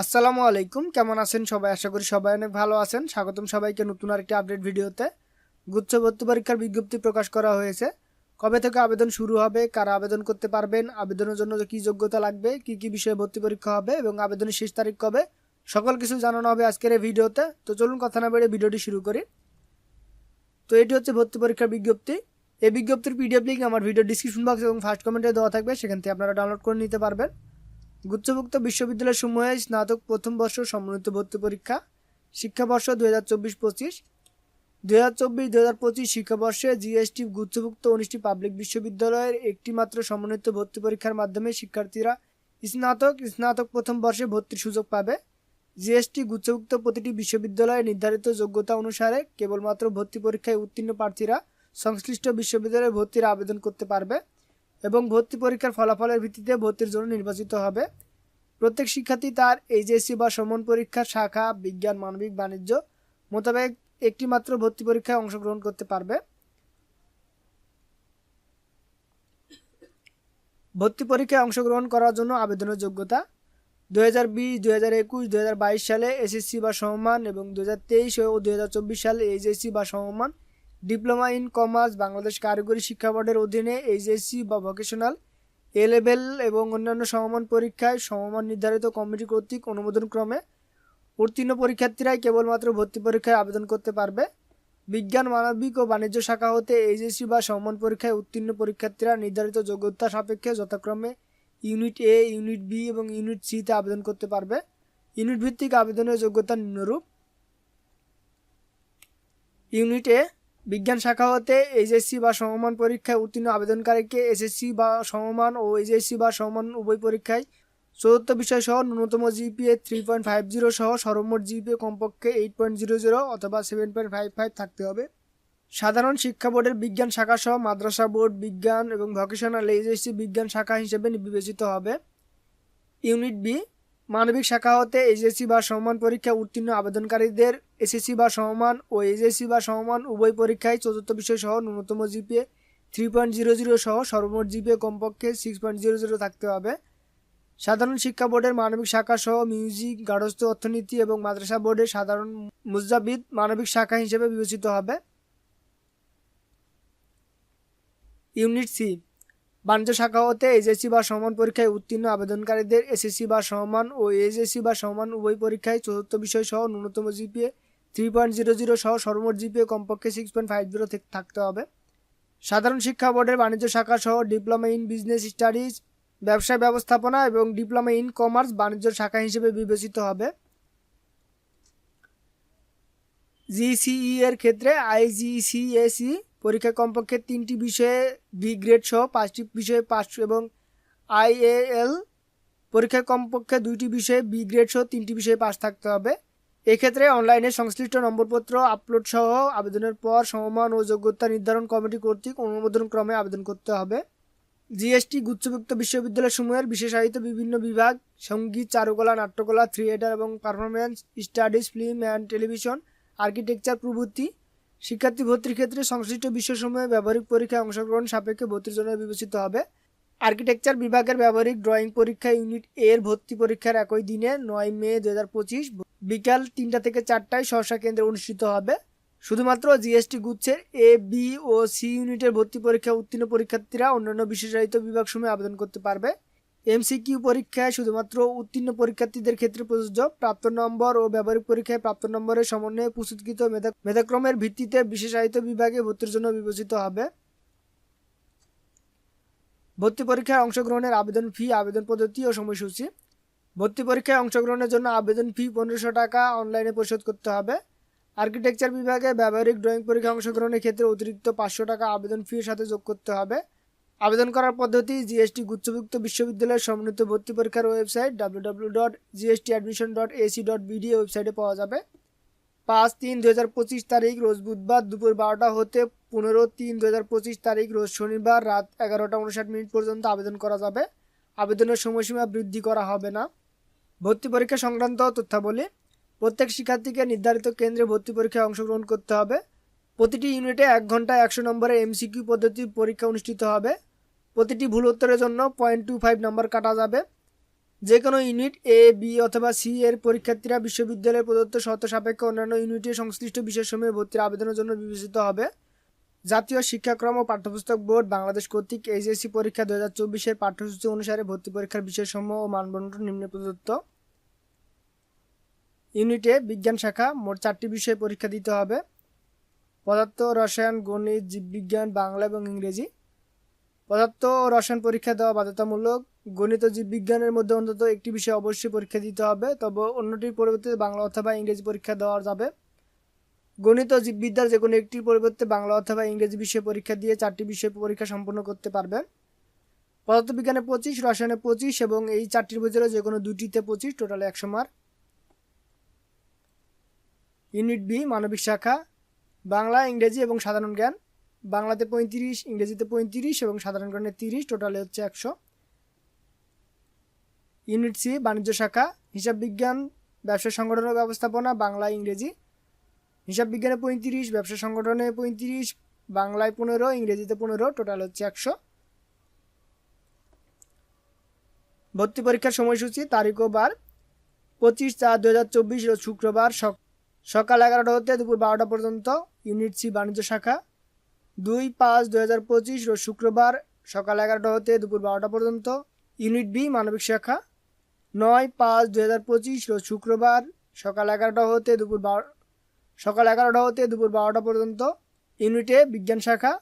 আসসালামু আলাইকুম। কেমন আছেন সবাই? আশা করি সবাই অনেক ভালো আছেন। স্বাগতম সবাইকে নতুন আরেকটি আপডেট ভিডিওতে। গুচ্ছ ভর্তি পরীক্ষার বিজ্ঞপ্তি প্রকাশ করা হয়েছে। কবে থেকে আবেদন শুরু হবে? কারা আবেদন করতে পারবেন? আবেদনের জন্য কী যোগ্যতা লাগবে? কি কি বিষয়ে ভর্তি পরীক্ষা হবে? এবং আবেদনের শেষ তারিখ কবে? সকল কিছু জানানো হবে আজকের এই ভিডিওতে। তো চলুন কথা না বেড়ে ভিডিওটি শুরু করি। তো এটি হচ্ছে ভর্তি পরীক্ষার বিজ্ঞপ্তি। এই বিজ্ঞপ্তির পিডিএফ লিঙ্ক আমার ভিডিও ডিসক্রিপশন বক্স এবং ফার্স্ট কমেন্টে দেওয়া থাকবে। সেখান থেকে আপনারা ডাউনলোড করে নিতে পারবেন। গুচ্ছভুক্ত বিশ্ববিদ্যালয় সমূহে স্নাতক প্রথম বর্ষ সমন্বিত ভর্তি পরীক্ষা, শিক্ষাবর্ষ দু হাজার চব্বিশ পঁচিশ দু হাজার চব্বিশ দু হাজার পঁচিশ শিক্ষাবর্ষে জিএসটি গুচ্ছভুক্ত উনিশটি পাবলিক বিশ্ববিদ্যালয়ের একটি মাত্র সমন্বিত ভর্তি পরীক্ষার মাধ্যমে শিক্ষার্থীরা স্নাতক স্নাতক প্রথম বর্ষে ভর্তির সুযোগ পাবে। জিএসটি গুচ্ছভুক্ত প্রতিটি বিশ্ববিদ্যালয়ে নির্ধারিত যোগ্যতা অনুসারে কেবলমাত্র ভর্তি পরীক্ষায় উত্তীর্ণ প্রার্থীরা সংশ্লিষ্ট বিশ্ববিদ্যালয়ে ভর্তির আবেদন করতে পারবে। এবং ভর্তি পরীক্ষার ফলাফলের ভিত্তিতে ভর্তির জন্য নির্বাচিত হবে। প্রত্যেক শিক্ষার্থী তার এইচএসসি বা সমন পরীক্ষার শাখা, বিজ্ঞান, মানবিক, বাণিজ্য মোতাবেক একটি মাত্র ভর্তি পরীক্ষায় অংশগ্রহণ করতে পারবে। ভর্তি পরীক্ষায় অংশগ্রহণ করার জন্য আবেদনের যোগ্যতা। দু হাজার বিশ দু হাজার একুশ দু হাজার বাইশ সালে এসএসসি বা সমমান এবং দু হাজার তেইশ ও দু হাজার চব্বিশ সালে এইচএসসি বা সমমান ডিপ্লোমা ইন কমার্স বাংলাদেশ কারিগরি শিক্ষা বোর্ডের অধীনে এইচএসসি বা ভোকেশনাল এ লেভেল এবং অন্যান্য সমমান পরীক্ষায় সমমান নির্ধারিত কমিটি কর্তৃক অনুমোদন ক্রমে উত্তীর্ণ পরীক্ষার্থীরাই কেবলমাত্র ভর্তি পরীক্ষায় আবেদন করতে পারবে। বিজ্ঞান, মানবিক ও বাণিজ্য শাখা হতে এইচএসসি বা সমমান পরীক্ষায় উত্তীর্ণ পরীক্ষার্থীরা নির্ধারিত যোগ্যতা সাপেক্ষে যথাক্রমে ইউনিট এ ইউনিট বি এবং ইউনিট সিতে আবেদন করতে পারবে। ইউনিট ভিত্তিক আবেদনের যোগ্যতা নিম্নরূপ। ইউনিট এ বিজ্ঞান শাখা হতে এইচএসসি বা সমমান পরীক্ষায় উত্তীর্ণ আবেদনকারীকে এসএসসি বা সমমান ও এইচএসসি বা সমমান উভয় পরীক্ষায় চতুর্থ বিষয় সহ ন্যূনতম GPA three point five zero সহ সর্বমোট জিপিএ কমপক্ষে এইট পয়েন্ট জিরো জিরো অথবা সেভেন পয়েন্ট ফাইভ ফাইভ থাকতে হবে। সাধারণ শিক্ষা বোর্ডের বিজ্ঞান শাখা সহ মাদ্রাসা বোর্ড, বিজ্ঞান এবং ভকেশনাল এইচএসসি বিজ্ঞান শাখা হিসেবে বিবেচিত হবে। ইউনিট বি মানবিক শাখা হতে এইচএসসি বা সমমান পরীক্ষা উত্তীর্ণ আবেদনকারীদের এসএসসি বা সমমান ও এইচএসসি বা সমমান উভয় পরীক্ষায় চতুর্থ বিষয় সহ ন্যূনতম GPA three point zero zero সহ সর্বমোট জিপিএ কমপক্ষে সিক্স পয়েন্ট জিরো জিরো থাকতে হবে। সাধারণ শিক্ষা বোর্ডের মানবিক শাখা সহ মিউজিক, গার্হস্থ্য, অর্থনীতি এবং মাদ্রাসা বোর্ডের সাধারণ মুজাবিদ মানবিক শাখা হিসেবে বিবেচিত হবে। ইউনিট সি বাণিজ্য শাখা হতে এইচএসসি বা সমান পরীক্ষায় উত্তীর্ণ আবেদনকারীদের এসএসসি বা সমান ও এসএসসি বা সমান উভয় পরীক্ষায় চতুর্থ বিষয় সহ ন্যূনতম GPA three point zero zero সহ সর্বমোট জিপিএ কমপক্ষে সিক্স পয়েন্ট ফাইভ জিরো থাকতে হবে। সাধারণ শিক্ষা বোর্ডের বাণিজ্য শাখা সহ ডিপ্লোমা ইন বিজনেস স্টাডিজ, ব্যবসা ব্যবস্থাপনা এবং ডিপ্লোমা ইন কমার্স বাণিজ্য শাখা হিসেবে বিবেচিত হবে। জিসিই এর ক্ষেত্রে আইজিসিএসি পরীক্ষা কমপক্ষে তিনটি বিষয়ে বি গ্রেড সহ পাঁচটি বিষয়ে পাস এবং আইএএল পরীক্ষায় কমপক্ষে দুইটি বিষয়ে বি গ্রেড সহ তিনটি বিষয়ে পাস থাকতে হবে। এক্ষেত্রে অনলাইনে সংশ্লিষ্ট নম্বরপত্র আপলোড সহ আবেদনের পর সমমান ও যোগ্যতা নির্ধারণ কমিটি কর্তৃক অনুমোদন ক্রমে আবেদন করতে হবে। জিএসটি গুচ্ছভুক্ত বিশ্ববিদ্যালয়সমূহের বিশেষায়িত বিভিন্ন বিভাগ, সংগীত, চারুকলা, নাট্যকলা, থিয়েটার এবং performance studies film and television architecture প্রভৃতি শিক্ষার্থী ভর্তির ক্ষেত্রে সংশ্লিষ্ট বিষয়সমূহে ব্যবহারিক পরীক্ষায় অংশগ্রহণ সাপেক্ষে ভর্তির জন্য বিবেচিত হবে। আর্কিটেকচার বিভাগের ব্যবহারিক ড্রয়িং পরীক্ষা ইউনিট এর ভর্তি পরীক্ষার একই দিনে নয় মে দু হাজার পঁচিশ বিকাল তিনটা থেকে চারটায় সহসা কেন্দ্রে অনুষ্ঠিত হবে। শুধুমাত্র জিএসটি গুচ্ছের এ বি ও সি ইউনিটের ভর্তি পরীক্ষা উত্তীর্ণ পরীক্ষার্থীরা অন্যান্য বিশেষায়িত বিভাগসমূহে আবেদন করতে পারবে। এমসিকিউ পরীক্ষায় শুধুমাত্র উত্তীর্ণ পরীক্ষার্থীদের ক্ষেত্রে প্রযোজ্য। প্রাপ্ত নম্বর ও ব্যবহারিক পরীক্ষায় প্রাপ্ত নম্বরের সমন্বয়ে প্রস্তুতকৃত মেধা মেধাক্রমের ভিত্তিতে বিশেষায়িত বিভাগে ভর্তির জন্য বিবেচিত হবে। ভর্তি পরীক্ষায় অংশগ্রহণের আবেদন ফি, আবেদন পদ্ধতি ও সময়সূচি। ভর্তি পরীক্ষায় অংশগ্রহণের জন্য আবেদন ফি পনেরোশো টাকা অনলাইনে পরিশোধ করতে হবে। আর্কিটেকচার বিভাগে ব্যবহারিক ড্রয়িং পরীক্ষায় অংশগ্রহণের ক্ষেত্রে অতিরিক্ত পাঁচশো টাকা আবেদন ফির সাথে যোগ করতে হবে। আবেদন করার পদ্ধতি, জিএসটি গুচ্ছভুক্ত বিশ্ববিদ্যালয়ের সমন্বিত ভর্তি পরীক্ষার website W W dot GST admission dot AC dot BD ওয়েবসাইটে পাওয়া যাবে। পাঁচ তিন দু হাজার পঁচিশ তারিখ রোজ বুধবার দুপুর বারোটা হতে পনেরো তিন দু হাজার পঁচিশ তারিখ রোজ শনিবার রাত এগারোটা উনষাট মিনিট পর্যন্ত আবেদন করা যাবে। আবেদনের সময়সীমা বৃদ্ধি করা হবে না। ভর্তি পরীক্ষা সংক্রান্ত তথ্যাবলী। প্রত্যেক শিক্ষার্থীকে নির্ধারিত কেন্দ্রে ভর্তি পরীক্ষায় অংশগ্রহণ করতে হবে। প্রতিটি ইউনিটে এক ঘন্টায় একশো নম্বরে এমসিকিউ পদ্ধতির পরীক্ষা অনুষ্ঠিত হবে। প্রতিটি ভুল উত্তরের জন্য পয়েন্ট টু ফাইভ নম্বর কাটা যাবে। যে কোনো ইউনিট এ বি অথবা সি এর পরীক্ষার্থীরা বিশ্ববিদ্যালয়ের প্রদত্ত শর্ত সাপেক্ষে অন্যান্য ইউনিটের সংশ্লিষ্ট বিষয়সমূহে ভর্তির আবেদনের জন্য বিবেচিত হবে। জাতীয় শিক্ষাক্রম ও পাঠ্যপুস্তক বোর্ড বাংলাদেশ কর্তৃক এইচএসসি পরীক্ষা দু হাজার চব্বিশের পাঠ্যসূচি অনুসারে ভর্তি পরীক্ষার বিষয়সমূহ ও মানবন্টন নিম্নে প্রদত্ত। ইউনিটে বিজ্ঞান শাখা, মোট চারটি বিষয়ে পরীক্ষা দিতে হবে। পদার্থ, রসায়ন, গণিত, জীববিজ্ঞান, বাংলা এবং ইংরেজি। পদার্থ রসায়ন পরীক্ষা দেওয়া বাধ্যতামূলক। গণিত জীববিজ্ঞানের মধ্যে অন্তত একটি বিষয়ে অবশ্যই পরীক্ষা দিতে হবে, তবে অন্যটির পরিবর্তে বাংলা অথবা ইংরেজি পরীক্ষা দেওয়া যাবে। গণিত ও জীববিদ্যার যে কোনো একটির পরিবর্তে বাংলা অথবা ইংরেজি বিষয়ে পরীক্ষা দিয়ে চারটি বিষয়ে পরীক্ষা সম্পন্ন করতে পারবেন। পদার্থবিজ্ঞানে পঁচিশ, রসায়নে পঁচিশ এবং এই চারটির ভিতরে যে কোনো দুটিতে পঁচিশ, টোটাল একশো মার্ক। ইউনিট বি, মানবিক শাখা, বাংলা, ইংরেজি এবং সাধারণ জ্ঞান। বাংলাতে পঁয়ত্রিশ, ইংরেজিতে পঁয়ত্রিশ এবং সাধারণ তিরিশ, টোটালে হচ্ছে একশো। ইউনিট সি, বাণিজ্য শাখা, হিসাব বিজ্ঞান, ব্যবসা সংগঠন ও ব্যবস্থাপনা, বাংলা, ইংরেজি। হিসাব বিজ্ঞানে পঁয়ত্রিশ, ব্যবসা সংগঠনে পঁয়ত্রিশ, বাংলায় পনেরো, ইংরেজিতে পনেরো, টোটাল হচ্ছে একশো। ভর্তি পরীক্ষার সময়সূচি, তারিখ ও বার। পঁচিশ চার দু হাজার চব্বিশ শুক্রবার সক- সকাল এগারোটা হতে দুপুর বারোটা পর্যন্ত ইউনিট সি, বাণিজ্য শাখা। দুই পাঁচ দু হাজার পঁচিশ রোজ শুক্রবার সকাল এগারোটা হতে দুপুর বারোটা পর্যন্ত ইউনিট বি, মানবিক শাখা। নয় পাঁচ দু হাজার পঁচিশ রোজ শুক্রবার সকাল এগারোটা হতে দুপুর বারো, সকাল এগারোটা হতে দুপুর বারোটা পর্যন্ত ইউনিটে বিজ্ঞান শাখা।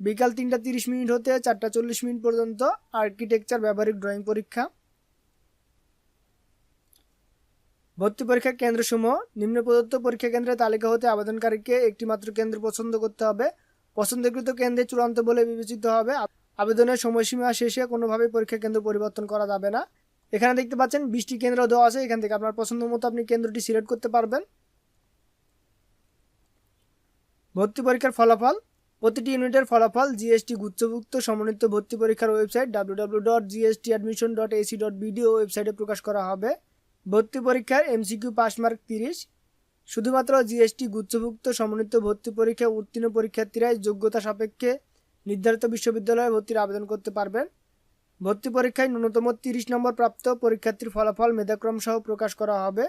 বিকাল তিনটা তিরিশ মিনিট হতে চারটা চল্লিশ মিনিট পর্যন্ত আর্কিটেকচার ব্যবহারিক ড্রয়িং পরীক্ষা। ভর্তি পরীক্ষার কেন্দ্রসমূহ, নিম্ন প্রদত্ত পরীক্ষা কেন্দ্রের তালিকা হতে আবেদনকারীকে একটি মাত্র কেন্দ্র পছন্দ করতে হবে। পছন্দকৃত কেন্দ্রে চূড়ান্ত বলে বিবেচিত হবে। আবেদনের সময়সীমা শেষে কোনোভাবে পরীক্ষা কেন্দ্র পরিবর্তন করা যাবে না। এখানে দেখতে পাচ্ছেন, বিশটি কেন্দ্র দেওয়া আছে। এখান থেকে আপনার পছন্দ মতো আপনি কেন্দ্রটি সিলেক্ট করতে পারবেন। ভর্তি পরীক্ষার ফলাফল। প্রতিটি ইউনিটের ফলাফল জিএসটি গুচ্ছভুক্ত সমন্বিত ভর্তি পরীক্ষার website W W dot GST admission dot AC dot BDO ওয়েবসাইটে প্রকাশ করা হবে। ভর্তি পরীক্ষার এমসিকিউ পাস মার্ক তিরিশ। শুধুমাত্র জিএসটি গুচ্ছভুক্ত সমন্বিত ভর্তি পরীক্ষায় উত্তীর্ণ পরীক্ষার্থীরাই যোগ্যতা সাপেক্ষে নির্ধারিত বিশ্ববিদ্যালয়ে ভর্তির আবেদন করতে পারবেন। ভর্তি পরীক্ষায় ন্যূনতম তিরিশ নম্বর প্রাপ্ত পরীক্ষার্থীর ফলাফল মেধাক্রম সহ প্রকাশ করা হবে।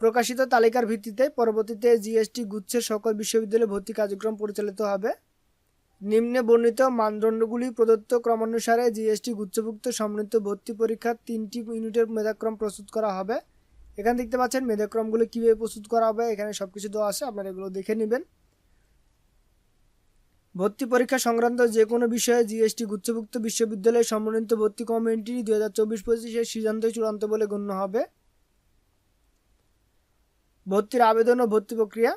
প্রকাশিত তালিকার ভিত্তিতে পরবর্তীতে জিএসটি গুচ্ছের সকল বিশ্ববিদ্যালয়ে ভর্তি কার্যক্রম পরিচালিত হবে। নিম্নে বর্ণিত মানদণ্ডগুলি প্রদত্ত ক্রমানুসারে জিএসটি গুচ্ছভুক্ত সমন্বিত ভর্তি পরীক্ষার তিনটি ইউনিটের মেধাক্রম প্রস্তুত করা হবে। এখানে দেখতে পাচ্ছেন মেধাক্রমগুলো কীভাবে প্রস্তুত করা হবে, এখানে সব কিছু দেওয়া আছে, আপনারা এগুলো দেখে নেবেন। ভর্তি পরীক্ষা সংক্রান্ত যে কোনো বিষয়ে জিএসটি গুচ্ছভুক্ত বিশ্ববিদ্যালয়ে সমন্বিত ভর্তি কমিটি দুই হাজার চব্বিশ পঁচিশের সিদ্ধান্তই চূড়ান্ত বলে গণ্য হবে। ভর্তির আবেদন ও ভর্তি প্রক্রিয়া।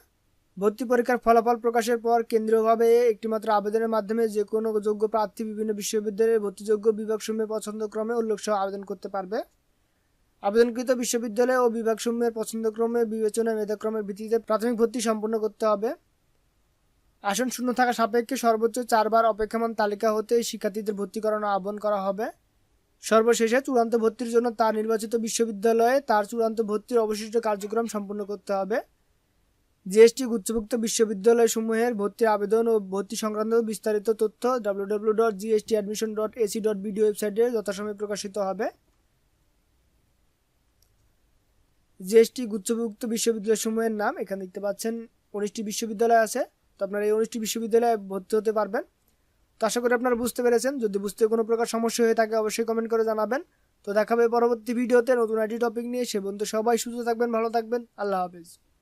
ভর্তি পরীক্ষার ফলাফল প্রকাশের পর কেন্দ্রীয়ভাবে একটিমাত্র আবেদনের মাধ্যমে যে কোনো যোগ্য প্রার্থী বিভিন্ন বিশ্ববিদ্যালয়ের ভর্তিযোগ্য বিভাগসমূহে পছন্দক্রমে উল্লেখ সহ আবেদন করতে পারবে। আবেদনকৃত বিশ্ববিদ্যালয় ও বিভাগসমূহের পছন্দক্রমে, বিবেচনা মেধাক্রমের ভিত্তিতে প্রাথমিক ভর্তি সম্পন্ন করতে হবে। আসন শূন্য থাকা সাপেক্ষে সর্বোচ্চ চারবার অপেক্ষমান তালিকা হতে শিক্ষার্থীদের ভর্তি করানো আহ্বান করা হবে। সর্বশেষে চূড়ান্ত ভর্তির জন্য তার নির্বাচিত বিশ্ববিদ্যালয়ে তার চূড়ান্ত ভর্তির অবশিষ্ট কার্যক্রম সম্পন্ন করতে হবে। জিএসটি গুচ্ছভুক্ত বিশ্ববিদ্যালয়সমূহের ভর্তির আবেদন ও ভর্তি সংক্রান্ত বিস্তারিত তথ্য W W dot GST admission dot AC dot BD ওয়েবসাইটে যথাসময়ে প্রকাশিত হবে। জিএসটি গুচ্ছভুক্ত বিশ্ববিদ্যালয়সমূহের নাম এখানে দেখতে পাচ্ছেন। উনিশটি বিশ্ববিদ্যালয় আছে। তো আপনারা এই উনিশটি বিশ্ববিদ্যালয়ে ভর্তি হতে পারবেন। তো আশা করি আপনারা বুঝতে পেরেছেন। যদি বুঝতে কোনো প্রকার সমস্যা হয়ে থাকে অবশ্যই কমেন্ট করে জানাবেন। তো দেখাবে পরবর্তী ভিডিওতে নতুন আইটি টপিক নিয়ে। সে বন্ধু সবাই সুস্থ থাকবেন, ভালো থাকবেন। আল্লাহ হাফিজ।